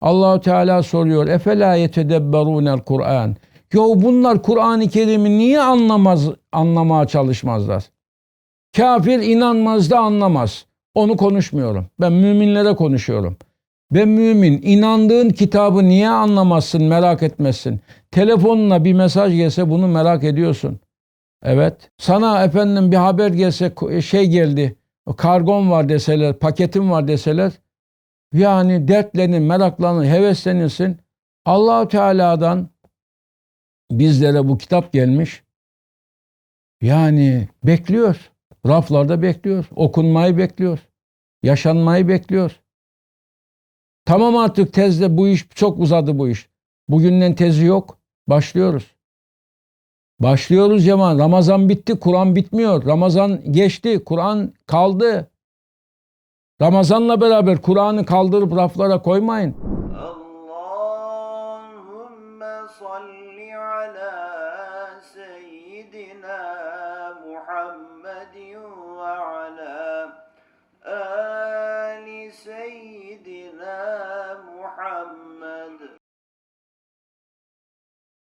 Allahu Teala soruyor. Efela yetedebberunel Kur'an. Yo bunlar Kur'an-ı Kerim'i niye anlamaz anlamaya çalışmazlar? Kafir inanmaz da anlamaz. Onu konuşmuyorum. Ben müminlere konuşuyorum. Ben mümin inandığın kitabı niye anlamazsın, merak etmezsin? Telefonuna bir mesaj gelse bunu merak ediyorsun. Evet. Sana efendim bir haber gelse şey geldi. Kargon var deseler, paketim var deseler yani dertlenin, meraklanın, heveslenirsin. Allahu Teala'dan bizlere bu kitap gelmiş. Yani bekliyor. Raflarda bekliyor. Okunmayı bekliyor. Yaşanmayı bekliyor. Tamam artık tezde bu iş çok uzadı bu iş. Bugünden tezi yok. Başlıyoruz. Başlıyoruz Cemal. Ramazan bitti, Kur'an bitmiyor. Ramazan geçti, Kur'an kaldı. Ramazanla beraber Kur'an'ı kaldırıp raflara koymayın. Allahümme salli ala seyyidina Muhammedin ve ala